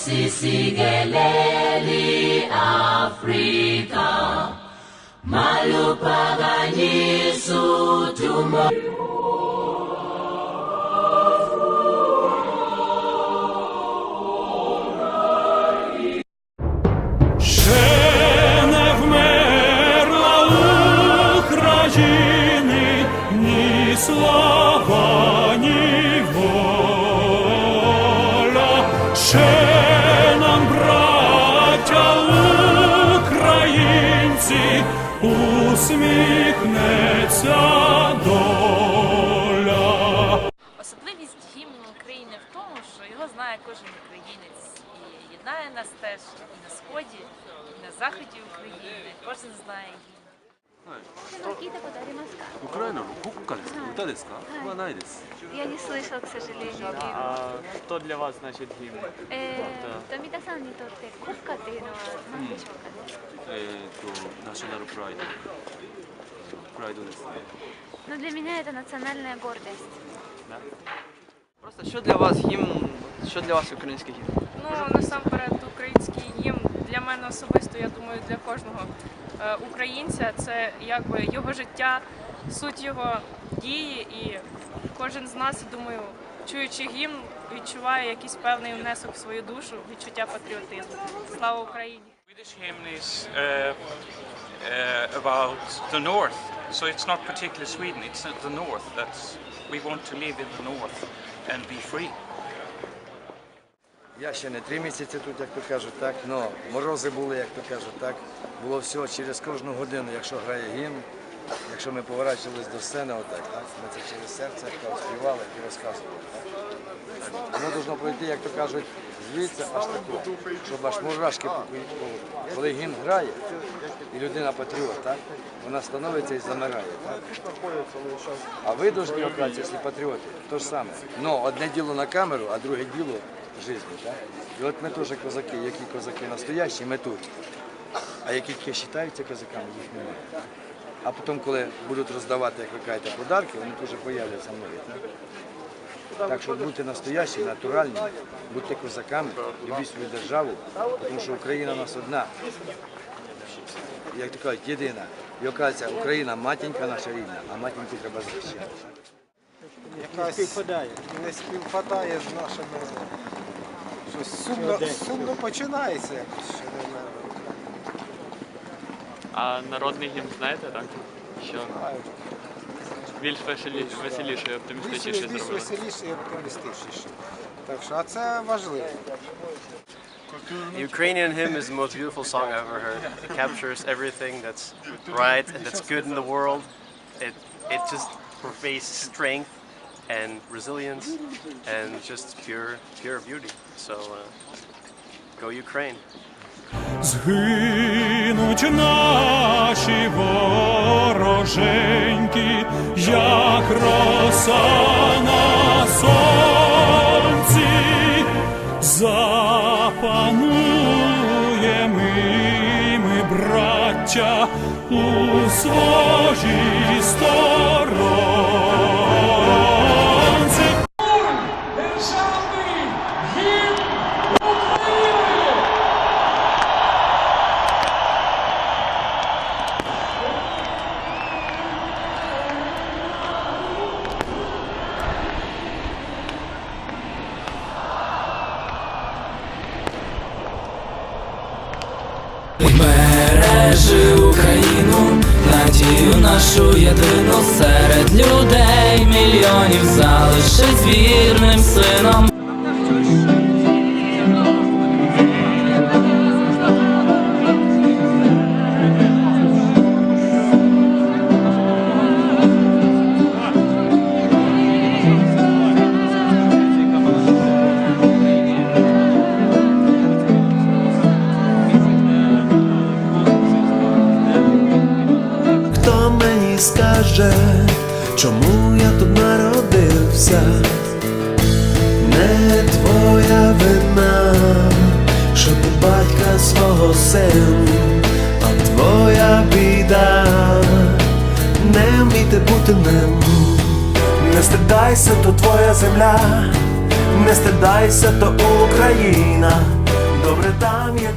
sisi geleli Afrika malupaganyisu tumo Ще не вмерла України ні слава, ні воля. Ще українці, усміхнеться доля. Особливість гімну України в тому, що його знає кожен українець і єднає нас теж і на сході, і на заході України. Кожен знає гімн. 聞いたことありますかウクライナの国歌ですか、歌ですか、はいはないです。 Я не слышал, к сожалению, гимн. А что для вас значит гимн? えー、富田さんにとって国歌っていうのは何でしょうかね、え National Pride. Pride Ну, для меня это национальная гордость. Да? Просто що для вас гімн, що для вас український гімн? Ну, насамперед, український гімн для мене особисто, я думаю, для кожного е, українця це якби його життя, суть його дії, і кожен з нас, я думаю, чуючи гімн, відчуває якийсь певний внесок в свою душу, відчуття патріотизму. Слава Україні! Swedish hymn is е, uh, about the north, so it's not particularly Sweden, it's the north. That's we want to live in the north and be free. Я ще не три місяці тут, як то кажуть, так. Ну, морози були, як то кажуть, так. Було все через кожну годину, якщо грає гімн, якщо ми поворачувались до сцени, отак, так. Ми це через серце співали і розказували. Так. Воно должно пройти, як то кажуть, звідси аж тако, щоб аж мурашки по по- Коли гімн грає, і людина патріот, так, вона становиться і замирає. Так. А ви повинні, оказується, якщо патріоти, то ж саме. Ну, одне діло на камеру, а друге діло в житті. Так? І от ми теж козаки, які козаки настоящі, ми тут. А які тільки вважаються козаками, їх немає. А потім, коли будуть роздавати, як ви кажете, подарки, вони теж появляться нові. Так? Що будьте настоящі, натуральні, будьте козаками, любіть свою державу, тому що Україна у нас одна. Як то кажуть, єдина. І оказується, Україна матінька наша рідна, а матінку треба захищати. якась не співпадає з нашими. Щось сумно, сумно починається якось ще не знаю. А народний гімн знаєте, так? Що Знаю. більш веселі, веселіше, і Більш, оптимістичніше більш зробили? веселіше і оптимістичніше. Так що, а це важливо. The Ukrainian hymn is the most beautiful song I've ever heard. It captures everything that's right and that's good in the world. It it just conveys strength and resilience and just pure pure beauty. So uh, go Ukraine. Згинуть наші Вороженьки, як роса на сонці, запануємо ми, браття, у своїй сторонці. Бережи Україну, надію нашу єдину серед людей мільйонів залишись вірним сином. Скаже, чому я тут народився? Не твоя вина, що ти батька свого син, а твоя біда, не вміти бути ним. Не стидайся, то твоя земля, не стидайся, то Україна, добре там є,